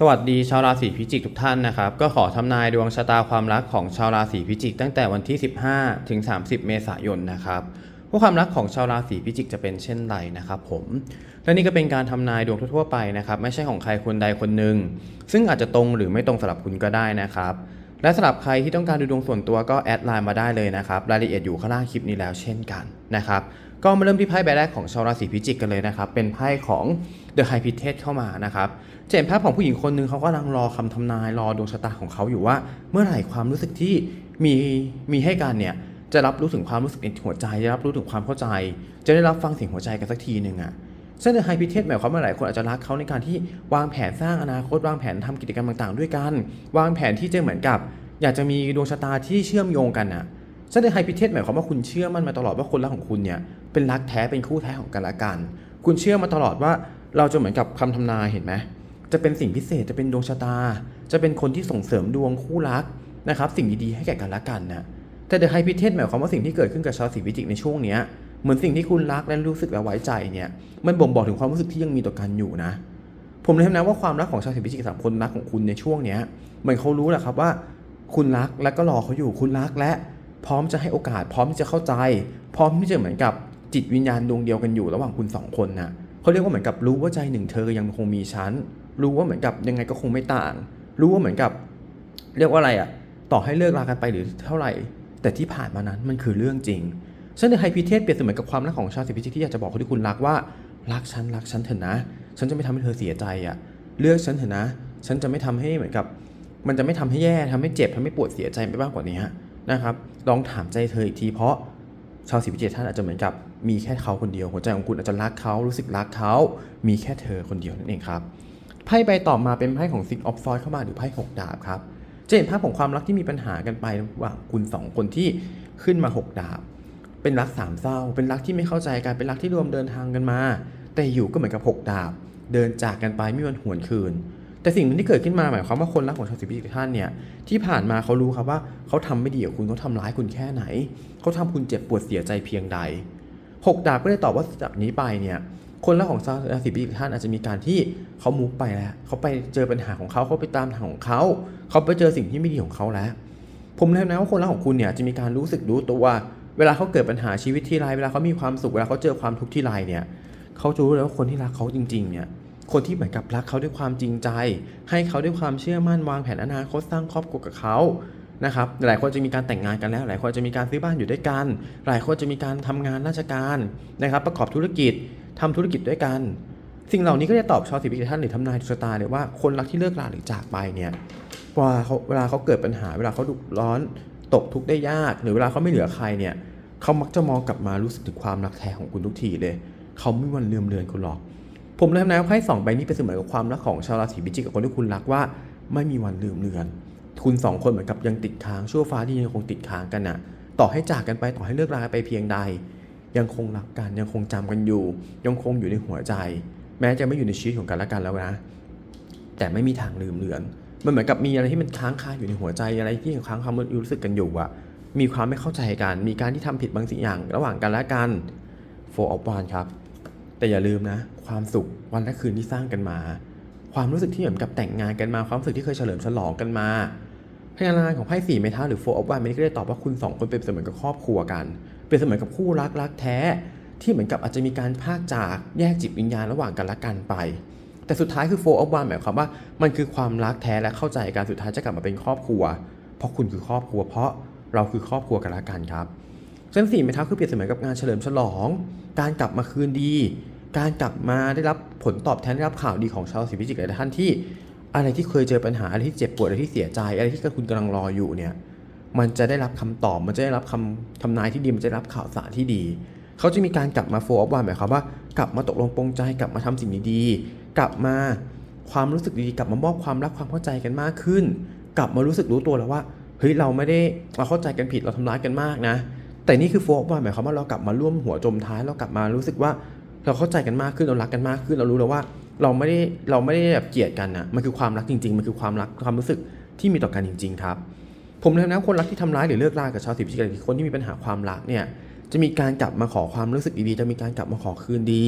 สวัสดีชาวราศีพิจิกทุกท่านนะครับ ก็ขอทำนายดวงชะตาความรักของชาวราศีพิจิกตั้งแต่วันที่ 15 ถึง 30 เมษายนนะครับว่าความรักของชาวราศีพิจิกจะเป็นเช่นไรนะครับผมและนี่ก็เป็นการทำนายดวงทั่วไปนะครับ ไม่ใช่ของใครคนใดคนหนึ่งซึ่งอาจจะตรงหรือไม่ตรงสำหรับคุณก็ได้นะครับ และสำหรับใครที่ต้องการดูดวงส่วนตัวก็แอดไลน์มาได้เลยนะครับรายละเอียดอยู่ข้างล่างคลิปนี้แล้วเช่นกันนะครับ ก็มาเริ่มที่ไพ่ใบแรกของชาวราศีพิจิกกันเลยนะครับ เป็นไพ่ของ The High p r i e s t เข้ามานะครับจะเห็นภาพของผู้หญิงคนหนึ่งเขากำลังรอคำทำนายรอดวงชะตาของเขาอยู่ว่า เมื่อไหร่ความรู้สึกที่มีมีให้กันเนี่ยจะรับรู้ถึงความรู้สึกในหัวใจจะรับรู้ถึงความเข้าใจ จะได้รับฟังเสียงหัวใจกันสักทีหนึ่งอะซึ่ง The High p r i e s t หมายความว่าหลายคนอาจจะรักเขาในการที่วางแผนสร้างอนาคตวางแผนทำกิจกรรมต่างๆ ด้วยกัน วางแผนที่จะเหมือนกับ อยากจะมีดวงชะตาที่เชื่อมโยงกันอะ ซึ่งในไฮพิเทสหมายความว่าคุณเชื่อมั่นมาตลอดว่าคนรักของคุณเนี่ยเป็นรักแท้เป็นคู่แท้ของกันและกัน คุณเชื่อมาตลอดว่าเราจะเหมือนกับคำทำนายเห็นไหมจะเป็นสิ่งพิเศษจะเป็นดวงชะตา จะเป็นคนที่ส่งเสริมดวงคู่รักนะครับสิ่งดีๆให้แก่กันและกันนะแต่เดอะไฮพิเทสหมายความว่าสิ่งที่เกิดขึ้นกับชาวสีพิจิกในช่วงเนี้ยเหมือนสิ่งที่คุณรักและรู้สึกและไว้ใจเนี่ยมันบ่งบอกถึงความรู้สึกที่ยังมีต่อกันอยู่นะ ผมเลยทำนะว่าความรักของชาวสีพิจิกสามคนรักของคุณในช่วงเนี้ยเหมือนเขารู้แหละครับว่า คุณรักและก็รอเขาอยู่คุณรักและ พร้อมจะให้โอกาส พร้อมที่จะเข้าใจ พร้อมที่จะเหมือนกับจิตวิญญาณดวงเดียวกันอยู่ระหว่างคุณสองคนนะเขาเรียกว่าเหมือนกับรู้ว่าใจหนึ่งเธอยังคงมีฉันรู้ว่าเหมือนกับยังไงก็คงไม่ต่าง รู้ว่าเหมือนกับ เรียกว่าอะไรอะต่อให้เลิกลากันไปหรือเท่าไหร่ แต่ที่ผ่านมานั้นมันคือเรื่องจริงซึ่งในไฮพิเทสเปรียบเสมือนกับความรักของชาวสิพิจิกที่อยากจะบอกคนที่คุณรักว่ารักฉันรักฉันเถอะนะ ฉันจะไม่ทำให้เธอเสียใจอะเลือกฉันเถอะนะ ฉันจะไม่ทำให้เหมือนกับ มันจะไม่ทำให้แย่ทำให้เจ็บทำให้ปวดเสียใจไปมากกว่านี้ นะครับลองถามใจเธออีกทีเพราะชาวสิพิจิกท่านอาจจะเหมือนกับมีแค่เขาคนเดียวหัวใจของคุณอาจจะรักเขารู้สึกรักเขามีแค่เธอคนเดียวนั่นเองครับไพ่ใบต่อมาเป็นไพ่ของ Six of Swords เข้ามาหรือไพ่หกดาบครับจะเห็นภาพของความรักที่มีปัญหากันไประหว่างคุณสองคนที่ขึ้นมาหกดาบ เป็นรักสามเศร้า เป็นรักที่ไม่เข้าใจกันเป็นรักที่รวมเดินทางกันมา แต่อยู่ก็เหมือนกับหกดาบ เดินจากกันไปไม่วันหวนคืน แต่สิ่งนึงที่เกิดขึ้นมาหมายความว่าคนรักของชาวสิพิจิกท่านเนี่ยที่ผ่านมาเขารู้ครับว่าเขาทำไม่ดีกับคุณเขาทำร้ายคุณแค่ไหน เขาทำคุณเจ็บปวดเสียใจเพียงใดหกดาบก็เลยตอบว่าจากนี้ไปเนี่ยคนรักของชาวราศีพิจิกท่านอาจจะมีการที่เขามุกไปแล้วเขาไปเจอปัญหาของเขาเขาไปตามทางของเขา เขาไปเจอสิ่งที่ไม่ดีของเขาแล้ว ผมเลยนะว่าคนรักของคุณเนี่ยจะมีการรู้สึกรู้ตัวเวลาเขาเกิดปัญหาชีวิตที่ไรเวลาเขามีความสุขเวลาเขาเจอความทุกข์ที่ไรเนี่ยเขาจะรู้เลยว่าคนที่รักเขาจริงๆเนี่ย คนที่เหมือนกับรักเขาด้วยความจริงใจ ให้เขาด้วยความเชื่อมั่นวางแผนอนาคตสร้างครอบครัวกับเขานะครับหลายคนจะมีการแต่งงานกันแล้ว หลายคนจะมีการซื้อบ้านอยู่ด้วยกัน หลายคนจะมีการทำงานราชการนะครับ ประกอบธุรกิจทำธุรกิจด้วยกัน สิ่งเหล่านี้ก็จะตอบชาวสิบพิท่านหรือทำนายดวงชะตาเลยว่าคนรักที่เลิกลาหรือจากไปเนี่ยเวลาเขาเวลาเขาเกิดปัญหา เวลาเขาดุร้อนตกทุกข์ได้ยาก หรือเวลาเขาไม่เหลือใครเนี่ยเขามักจะมองกลับมารู้สึกถึงความรักแท้ของคุณทุกทีเลย เขาไม่วันลืมเลือนคุณหรอก ผมเลยทำนายว่าไพ่สองใบนี้เป็นเสมือนกับความรักของชาวราศีพิจิกกับคนที่คุณรักว่าไม่มีวันลืมเลือน คุณสองคนเหมือนกับยังติดค้างชั่วฟ้าที่ยังคงติดค้างกันน่ะ ต่อให้จากกันไปต่อให้เลิกราไปเพียงใด ยังคงรักกันยังคงจำกันอยู่ ยังคงอยู่ในหัวใจ แม้จะไม่อยู่ในชีวิตของกันและกันแล้วนะ แต่ไม่มีทางลืมเลือน มันเหมือนกับมีอะไรที่มันค้างคาอยู่ในหัวใจอะไรที่ยังค้างความรู้สึกกันอยู่อะมีความไม่เข้าใจกัน มีการที่ทำผิดบางสิ่งอย่าง ระหว่างกันและกัน four of one ครับ แต่อย่าลืมนะ ความสุขวันและคืนที่สร้างกันมา ความรู้สึกที่เหมือนกับแต่งงานกันมา ความรู้สึกที่เคยเฉลิมฉลองกันมาพยานงานของไพ่สี่เมทัลหรือ four of one มันก็ได้ตอบว่าคุณสองคนเป็นเสมือนกับครอบครัวกัน เป็นเสมือนกับคู่รักรักแท้ ที่เหมือนกับอาจจะมีการพากจากแยกจิตวิญญาณระหว่างกันและกันไป แต่สุดท้ายคือ four of one หมายความว่ามันคือความรักแท้และเข้าใจกันสุดท้ายจะกลับมาเป็นครอบครัว เพราะคุณคือครอบครัว เพราะเราคือครอบครัวกันและกันครับเส้นสี่เมทัลคือเปรียบเสมือนกับงานเฉลิมฉลอง การกลับมาคืนดี การกลับมาได้รับผลตอบแทนได้รับข่าวดีของชาวสีพิจิกหลายท่านที่ อะไรที่เคยเจอปัญหาอะไรที่เจ็บปวดอะไรที่เสียใจ อะไรที่คุณกำลังรออยู่เนี่ยมันจะได้รับคำตอบ มันจะได้รับคำทำนายที่ดี มันจะได้รับข่าวสารที่ดี เขาจะมีการกลับมาโฟล์ออฟวันหมายความว่า กลับมาตกลงปรงใจ กลับมาทำสิ่งดีๆ กลับมาความรู้สึกดีๆ กลับมามอบความรักความเข้าใจกันมากขึ้น กลับมารู้สึกรู้ตัวแล้วว่า เฮ้ย เราไม่ได้เราเข้าใจกันผิด เราทำร้ายกันมากนะ แต่นี่คือโฟล์ออฟวันหมายความว่าเรากลับมาร่วมหัวจมท้าย เรากลับมารู้สึกว่า เราเข้าใจกันมากขึ้นเรารักกันมากขึ้น เรารู้แล้วว่าเราไม่ได้เราไม่ได้แบบเกลียดกันนะมันคือความรักจริง ๆ มันคือความรักความรู้สึกที่มีต่อกันจริง ๆ ครับ ผมเลยนะคนรักที่ทำร้ายหรือเลิกรากับชาวสิบพิจิกหรือคนที่มีปัญหาความรักเนี่ยจะมีการกลับมาขอความรู้สึกดีๆจะมีการกลับมาขอคืนดี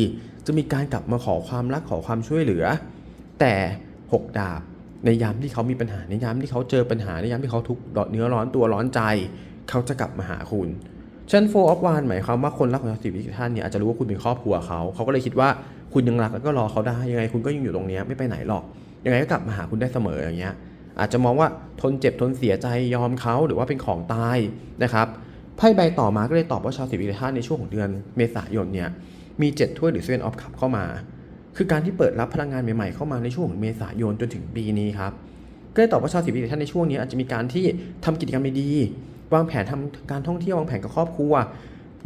จะมีการกลับมาขอความรักขอความช่วยเหลือ แต่หกดาบในยามที่เขามีปัญหาในยามที่เขาเจอปัญหาในยามที่เขาทุกข์เนื้อร้อนตัวร้อนใจ เขาจะกลับมาหาคุณ ฉันโฟออฟวานหมายความว่าคนรักของชาวสิบท่านเนี่ยอาจจะรู้ว่าคุณเป็นครอบครัวเขา เขาก็เลยคิดว่าคุณยังรักแล้วก็รอเขาได้ ยังไงคุณก็ยังอยู่ตรงนี้ไม่ไปไหนหรอก ยังไงก็กลับมาหาคุณได้เสมออย่างเงี้ย อาจจะมองว่าทนเจ็บทนเสียใจยอมเขาหรือว่าเป็นของตายนะครับไพ่ใบต่อมาก็เลยตอบว่าชาวสิบท่านในช่วงของเดือนเมษายนเนี่ยมีเจ็ดถ้วยหรือเซเว่นออฟคัพเข้ามา คือการที่เปิดรับพลังงานใหม่ๆเข้ามาในช่วงของเมษายนจนถึงปีนี้ครับก็เลยตอบว่าชาวสิบปีท่านในช่วงนี้อาจจะมีการที่ทำกิจกรรมดีๆ วางแผนทำการท่องเที่ยววางแผนกับครอบครัว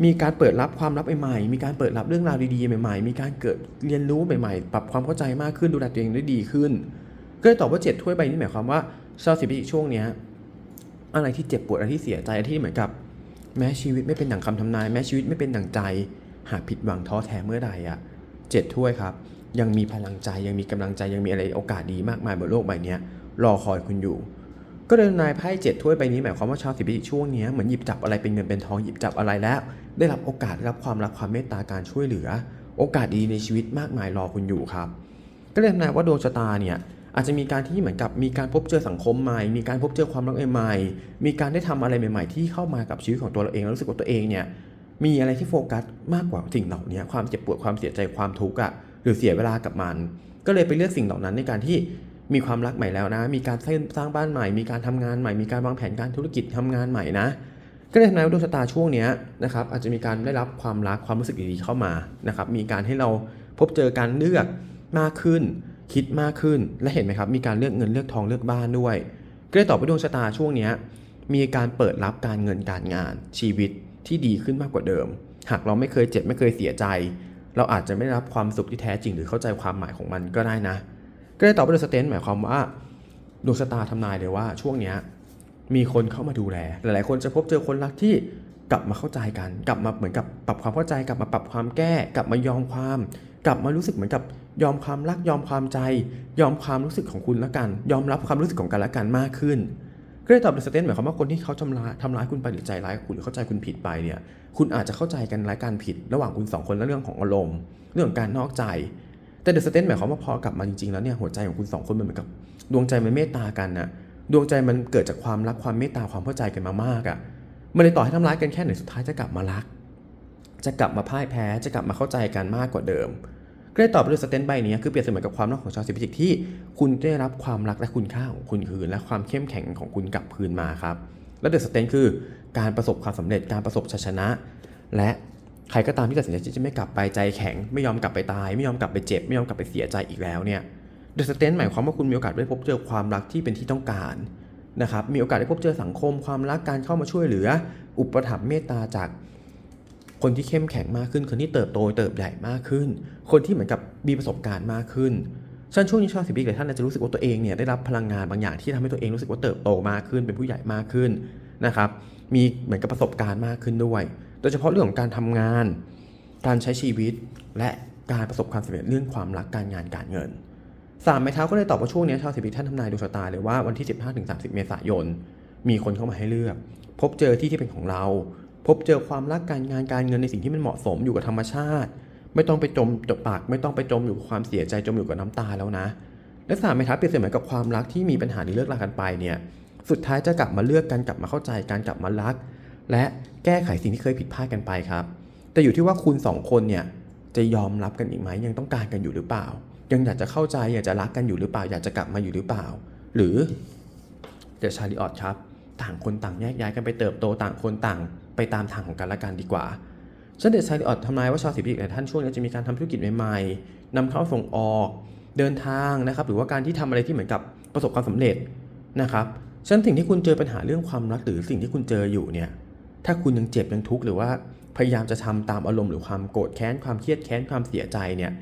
มีการเปิดรับความลับใหม่ๆ มีการเปิดรับเรื่องราวดีๆใหม่ ๆ มีการเกิดเรียนรู้ใหม่ๆ ปรับความเข้าใจมากขึ้นดูแลตัวเองได้ดีขึ้น ก็เลยตอบว่าเจ็ดถ้วยใบนี้หมายความว่าชาวสิบปีช่วงเนี้ยอะไรที่เจ็บปวดอะไรที่เสียใจอะไรที่เหมือนกับ แม้ชีวิตไม่เป็นดังคำทำนาย แม้ชีวิตไม่เป็นดังใจ หากผิดหวังท้อแท้เมื่อใดอะเจ็ดถ้วยครับ ยังมีพลังใจยังมีกำลังใจยังมีอะไรโอกาสดีมากมายบนโลกใบนี้รอคอยคุณอยู่ ก็เลยนายไพ่เจ็ดถ้วยใบนี้หมายความว่าชาวสิบปีช่วงนี้เหมือนหยิบจับอะไรเป็นเงินเป็นทองหยิบจับอะไรแล้ว ได้รับโอกาสได้รับความรักความเมตตาการช่วยเหลือ โอกาสดีในชีวิตมากมายรอคุณอยู่ครับ ก็เลยทำนายว่าดวงชะตาเนี่ยอาจจะมีการที่เหมือนกับมีการพบเจอสังคมใหม่ มีการพบเจอความรักใหม่ๆมีการได้ทำอะไรใหม่ ๆ ที่เข้ามากับชีวิตของตัวเราเองแล้วรู้สึกว่าตัวเองเนี่ยมีอะไรที่โฟกัสมากกว่าสิ่งเหล่านี้ความเจ็บปวดความเสียใจความทุกข์อะหรือเสียเวลากับมัน ก็เลยไปเลือกสิ่งเหล่านั้นในการที่ มีความรักใหม่แล้วนะ มีการสร้างบ้านใหม่ มีการทำงานใหม่ มีการวางแผนการธุรกิจทำงานใหม่นะ ก็เลยทำนายว่าดวงชะตาช่วงนี้นะครับอาจจะมีการได้รับความรักความรู้สึกดีๆเข้ามานะครับ มีการให้เราพบเจอการเลือกมากขึ้น คิดมากขึ้น และเห็นไหมครับ มีการเลือกเงินเลือกทองเลือกบ้านด้วย ก็เลยตอบว่าดวงชะตาช่วงนี้มีการเปิดรับการเงินการงานชีวิตที่ดีขึ้นมากกว่าเดิม หากเราไม่เคยเจ็บไม่เคยเสียใจ เราอาจจะไม่ได้รับความสุขที่แท้จริงหรือเข้าใจความหมายของมันก็ได้นะ ก็เลยตอบว่าดวงสเตนหมายความว่าดวงชะตาทำนายเลยว่าช่วงเนี้ยมีคนเข้ามาดูแล หลาย ๆ คนจะพบเจอคนรักที่กลับมาเข้าใจกัน กลับมาเหมือนกับปรับความเข้าใจ กลับมาปรับความแก้ กลับมายอมความ กลับมารู้สึกเหมือนกับยอมความรักยอมความใจ ยอมความรู้สึกของคุณละกัน ยอมรับความรู้สึกของกันและกันมากขึ้นก็เลยตอบเดอะสเตนหมายความว่าคนที่เขาทำร้ายทำร้ายคุณไปหรือใจร้ายคุณหรือเข้าใจคุณผิดไปเนี่ย คุณอาจจะเข้าใจกันร้ายการผิด ระหว่างคุณสองคนและเรื่องของอารมณ์เรื่องการนอกใจ แต่เดอะสเตนหมายความว่าพอกลับมาจริงๆแล้วเนี่ยหัวใจของคุณสองคนมันเหมือนกับ ดวงใจมันเมตตากันนะดวงใจมันเกิดจากความรักความเมตตาความเข้าใจกันมามากอะ่ะมันเลยต่อให้ทำร้ายกันแค่ไหนสุดท้ายจะกลับมารัก จะกลับมาพ่ายแพ้จะกลับมาเข้าใจกันมากกว่าเดิมก็เลยตอบไปด้วยสเตนใบนี้คือเปรียบเสมือนกับความรักของชาวสิพิจิกที่ คุณได้รับความรักและคุณค่าของคุณคืน และความเข้มแข็งของคุณกลับคืนมาครับและเดอะสเตนคือการประสบความสำเร็จการประสบชัยชนะ และ ใครก็ตามที่ตัดสินใจที่จะไม่กลับไปใจแข็ง ไม่ยอมกลับไปตาย ไม่ยอมกลับไปเจ็บ ไม่ยอมกลับไปเสียใจอีกแล้วเนี่ยเดอะสเตนหมายความว่าคุณมีโอกาสได้พบเจอความรักที่เป็นที่ต้องการนะครับมีโอกาสได้พบเจอสังคมความรักการเข้ามาช่วยเหลือ อุปถัมภ์เมตตาจากคนที่เข้มแข็งมากขึ้น คนที่เติบโตเติบใหญ่มากขึ้น คนที่เหมือนกับมีประสบการณ์มากขึ้นฉันช่วงนี้ชาวสิบปีหลายท่านอาจจะรู้สึกว่าตัวเองเนี่ยได้รับพลังงานบางอย่างที่ทำให้ตัวเองรู้สึกว่าเติบโตมากขึ้นเป็นผู้ใหญ่มากขึ้นนะครับมีเหมือนกับประสบการณ์มากขึ้นด้วย โดยเฉพาะเรื่องของการทำงาน การใช้ชีวิต และการประสบความสำเร็จเรื่องความรักการงานการเงินสามไม้เท้าก็เลยตอบว่าช่วงนี้ชาวสิบปีท่านทำนายดวงชะตาเลยว่าวันที่ 15-30 เมษายน มีคนเข้ามาให้เลือก พบเจอที่ที่เป็นของเรา พบเจอความรักการงานการเงินในสิ่งที่มันเหมาะสมอยู่กับธรรมชาติ ไม่ต้องไปจมจบปากไม่ต้องไปจมอยู่กับความเสียใจจมอยู่กับน้ำตาแล้วนะ และสามไม้เท้าเปรียบเสมือนกับความรักที่มีปัญหาในเลิกลากันไปเนี่ยสุดท้ายจะกลับมาเลือกกันกลับมาเข้าใจกันกลับมารัก และแก้ไขสิ่งที่เคยผิดพลาดกันไปครับ แต่อยู่ที่ว่าคุณสองคนเนี่ยจะยอมรับกันอีกไหมยังต้องการกันอยู่หรือเปล่า ยังอยากจะเข้าใจอยากจะรักกันอยู่หรือเปล่า อยากจะกลับมาอยู่หรือเปล่า หรือเดชาริออตครับ ต่างคนต่างแยกย้ายกันไปเติบโตต่างคนต่าง ไปตามทางของกันและกันดีกว่าฉันเดชาริออตทำนายว่าชาวสิบปีหลายท่านช่วงนี้จะมีการทำธุรกิจใหม่ๆนำเข้าส่งออกเดินทางนะครับ หรือว่าการที่ทำอะไรที่เหมือนกับประสบความสำเร็จนะครับฉะนันสิ่งที่คุณเจอปัญหาเรื่องความรักหรือสิ่งที่คุณเจออยู่เนี่ย ถ้าคุณยังเจ็บยังทุกข์หรือว่าพยายามจะทำตามอารมณ์หรือความโกรธแค้นความเครียดแค้นความเสียใจเนี่ย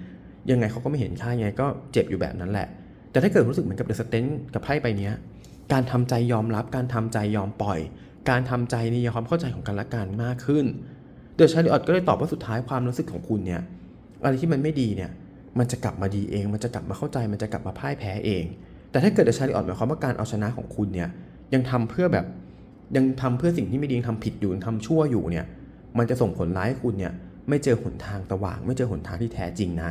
ยังไงเขาก็ไม่เห็นค่ายังไงก็เจ็บอยู่แบบนั้นแหละ แต่ถ้าเกิดรู้สึกเหมือนกับเดอะสเตนกับไพ่ใบเนี้ยการทำใจยอมรับ การทำใจยอมปล่อย การทำใจในความเข้าใจของกันและกันมากขึ้นเดอะชาริออตก็เลยตอบว่าสุดท้ายความรู้สึกของคุณเนี่ยอะไรที่มันไม่ดีเนี่ยมันจะกลับมาดีเอง มันจะกลับมาเข้าใจ มันจะกลับมาพ่ายแพ้เอง แต่ถ้าเกิดเดอะชาริออตหมายความว่าการเอาชนะของคุณเนี่ยยังทำเพื่อแบบ ยังทำเพื่อสิ่งที่ไม่ดียังทำผิดอยู่ยังทำชั่วอยู่เนี่ย มันจะส่งผลร้ายให้คุณเนี่ย ไม่เจอหนทางสว่าง ไม่เจอหนทางที่แท้จริงนะ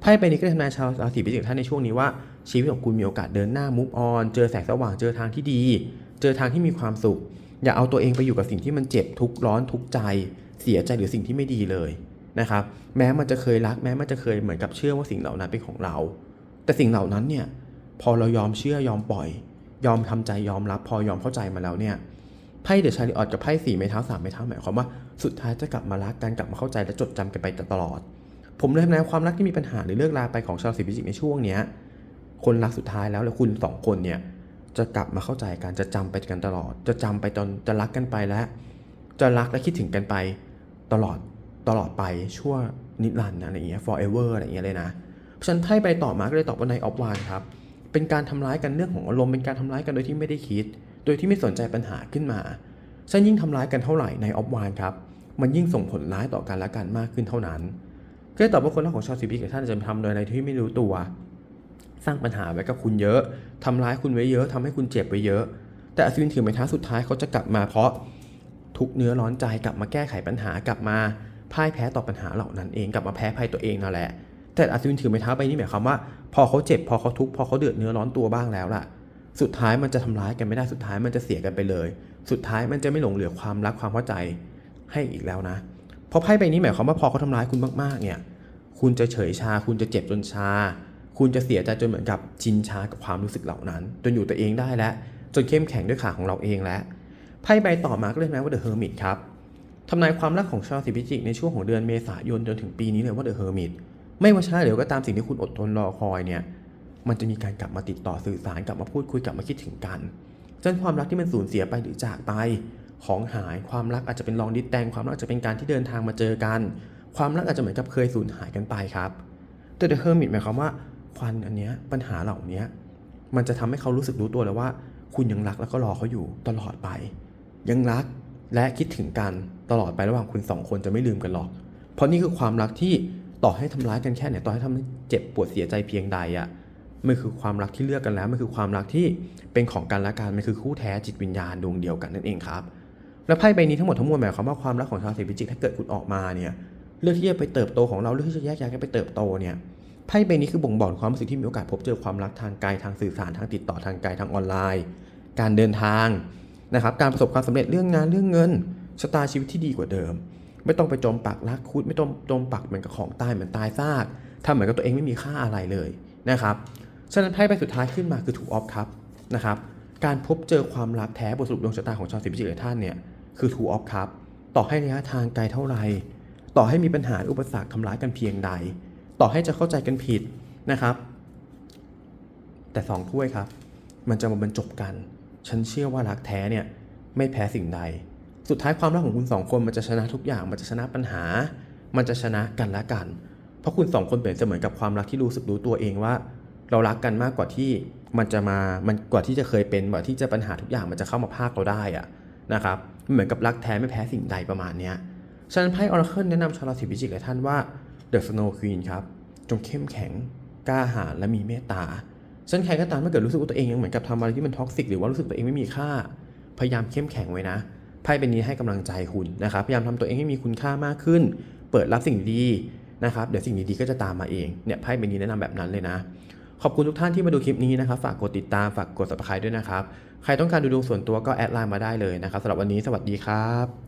ไพ่ใบนี้ก็ทำนายชาวราศีพิจิกท่านในช่วงนี้ว่าชีวิตของคุณมีโอกาสเดินหน้ามุฟออนเจอแสงสว่างเจอทางที่ดี เจอทางที่มีความสุข อย่าเอาตัวเองไปอยู่กับสิ่งที่มันเจ็บทุกข์ร้อนทุกข์ใจ เสียใจหรือสิ่งที่ไม่ดีเลยนะครับแม้มันจะเคยรักแม้มันจะเคยเหมือนกับเชื่อว่าสิ่งเหล่านั้นเป็นของเรา แต่สิ่งเหล่านั้นเนี่ยพอเรายอมเชื่อยอมปล่อย ยอมทำใจยอมรับ พอยอมเข้าใจมาแล้วเนี่ย พ่เดชาริออตกับไพ่สี่ไม้เท้าสามไม้เท้าหมายความว่าสุดท้ายจะกลับมารักกันกลับมาเข้าใจและจดจำกันไปตลอด ผมเลยทำนายความรักที่มีปัญหาหรือเลิกลาไปของชาวสิพิจิกในช่วงเนี้ยคนรักสุดท้ายแล้วแล้วคุณสองคนเนี่ยจะกลับมาเข้าใจกันจะจำไปกันตลอด จะจำไปจนจะรักกันไปและจะรักและคิดถึงกันไปตลอดตลอดไปชั่วนิรันดร์อะไรเงี้ย forever อะไรเงี้ยเลยนะเพราะฉะนันไพ่ไปต่อมาก็เลยตอบว่าในออฟวานครับเป็นการทำร้ายกันเรื่องของอารมณ์เป็นการทำร้ายกันโดยที่ไม่ได้คิด ดยที่ไม่สนใจปัญหาขึ้นมาฉันยิ่งทำร้ายกันเท่าไหร่ในออฟวานครับ มันยิ่งส่งผลร้ายต่อกันและกันมากขึ้นเท่านั้นก็เลยตอบว่าคนรักของชาวสิบิกท่านจะทำโดยอะไรที่ไม่รู้ตัว สร้างปัญหาไว้กับคุณเยอะทำร้ายคุณไว้เยอะทำให้คุณเจ็บไว้เยอะ แต่อัศวินถือไม้เท้าสุดท้ายเขาจะกลับมาเพราะทุกเนื้อร้อนใจกลับมาแก้ไขปัญหากลับมาพ่ายแพ้ต่อปัญหาเหล่านั้นเองกลับมาแพ้ภัยตัวเองนั่นแหละ แต่อัศวินถือไม้เท้าใบนี้หมายความว่า พอเขาเจ็บพอเขาทุกข์พอเขาเดือดเนื้อร้อนตัวบ้างแล้วล่ะ สุดท้ายมันจะทำร้ายกันไม่ได้สุดท้ายมันจะเสียกันไปเลย สุดท้ายมันจะไม่หลงเหลือความรักความเข้าใจให้อีกแล้วนะเพราะไพ่ใบนี้หมายความว่าพอเขาทำร้ายคุณมากๆเนี่ยคุณจะเฉยชา คุณจะเจ็บจนชา คุณจะเสียใจจนเหมือนกับชินชากับความรู้สึกเหล่านั้น จนอยู่ตัวเองได้แล้ว จนเข้มแข็งด้วยขาของเราเองแล้วไพ่ใบต่อมาก็เลยนะว่าเดอะเฮอร์มิตครับทำนายความรักของชาวสิพิจิกในช่วงของเดือนเมษายนจนถึงปีนี้เลยว่าเดอะเฮอร์มิตไม่ว่าช้าเดี๋ยวก็ตามสิ่งที่คุณอดทนรอคอยเนี่ย มันจะมีการกลับมาติดต่อสื่อสารกลับมาพูดคุยกลับมาคิดถึงกันจนความรักที่มันสูญเสียไปหรือจากไป ของหายความรักอาจจะเป็นลองดิสแตงความรักจะเป็นการที่เดินทางมาเจอกัน ความรักอาจจะเหมือนกับเคยสูญหายกันไปครับแต่ The Hermit หมายความว่าควันอันเนี้ยปัญหาเหล่านี้มันจะทำให้เขารู้สึกรู้ตัวเลยว่า คุณยังรักแล้วก็รอเขาอยู่ตลอดไป ยังรักและคิดถึงกันตลอดไประหว่างคุณสองคนจะไม่ลืมกันหรอก เพราะนี่คือความรักที่ต่อให้ทำร้ายกันแค่ไหนต่อให้ทำให้เจ็บปวดเสียใจเพียงใดอะ่ะ มันคือความรักที่เลือกกันแล้ว มันคือความรักที่เป็นของกันและกัน มันคือคู่แท้จิตวิญญาณดวงเดียวกันนั่นเองครับ และไพ่ใบนี้ทั้งหมดทั้งมวลหมายความว่าความรักของชาวสิพิจิกถ้าเกิดคุณออกมาเนี่ย เลือกที่จะไปเติบโตของเรา เลือกที่จะแยกย้ายกันไปเติบโตเนี่ย ไพ่ใบนี้คือบ่งบอกความรู้สึกที่มีโอกาสพบเจอความรักทางไกลทางสื่อสารทางติดต่อทางไกลทางออนไลน์ การเดินทางนะครับ การประสบความสำเร็จเรื่องงานเรื่องเงินชะตาชีวิตที่ดีกว่าเดิม ไม่ต้องไปจมปักรักคุดไม่ต้องจมปักเหมือนกับของตายเหมือนตายซากทำเหมือนกับตัวเองไม่มีค่าอะไรเลยนะครับ ฉะนั้นไพ่ใบสุดท้ายขึ้นมาคือถูกออฟครับนะครับ การพบเจอความรักแท้บทสรุปดวงชะตาของชาวสิบพิจิกหลายท่านเนี่ยคือถูกออฟครับต่อให้ระยะทางไกลเท่าไหร่ต่อให้มีปัญหาอุปสรรคทำร้ายกันเพียงใด ต่อให้จะเข้าใจกันผิดนะครับ แต่สองถ้วยครับ มันจะมาบรรจบกัน ฉันเชื่อว่ารักแท้เนี่ยไม่แพ้สิ่งใด สุดท้ายความรักของคุณสองคนมันจะชนะทุกอย่าง มันจะชนะปัญหา มันจะชนะกันและกัน เพราะคุณสองคนเปรียบเสมือนกับความรักที่รู้สึกรู้ตัวเองว่า เรารักกันมากกว่าที่มันจะมา มันกว่าที่จะเคยเป็นกว่าที่จะปัญหาทุกอย่างมันจะเข้ามาพากเราได้อะนะครับ เหมือนกับรักแท้ไม่แพ้สิ่งใดประมาณเนี้ย ฉะนั้นไพ่ออราเคิลแนะนำชาวราศีพิจิกหลายท่านว่า The Snow Queen ครับ จงเข้มแข็ง กล้าหาญและมีเมตตาฉะนันใครก็ตามถ้าเกิดรู้สึกว่าตัวเองยังเหมือนกับทำอะไรที่มันท็อกซิกหรือว่ารู้สึกตัวเองไม่มีค่า พยายามเข้มแข็งไว้นะ ไพ่เป็นนี้ให้กำลังใจคุณนะครับ พยายามทำตัวเองให้มีคุณค่ามากขึ้น เปิดรับสิ่งดีนะครับ เดี๋ยวสิ่งดีๆก็จะตามมาเอง เนี่ยไพ่เป็นนี้แนะนำแบบนั้นเลยนะ ขอบคุณทุกท่านที่มาดูคลิปนี้นะครับ ฝากกดติดตาม ฝากกด subscribe ด้วยนะครับ ใครต้องการดูดวงส่วนตัวก็แอดไลน์มาได้เลยนะครับสำหรับวันนี้สวัสดีครับ